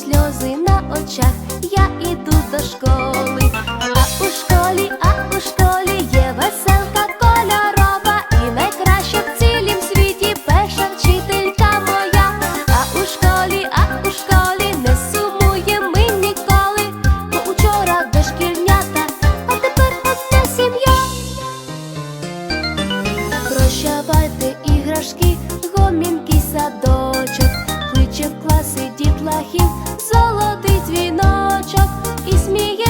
сльози на очах, я іду до школи, а у школі, а у школі є веселка кольорова, і найкраща в цілім світі перша вчителька моя. А у школі, а у школі не сумує ми ніколи, бо учора дошкільнята, а тепер одна сім'я. Прощавайте іграшки, гомінький садочок, кличе в класи дітлахів, золотий дзвіночок, і сміється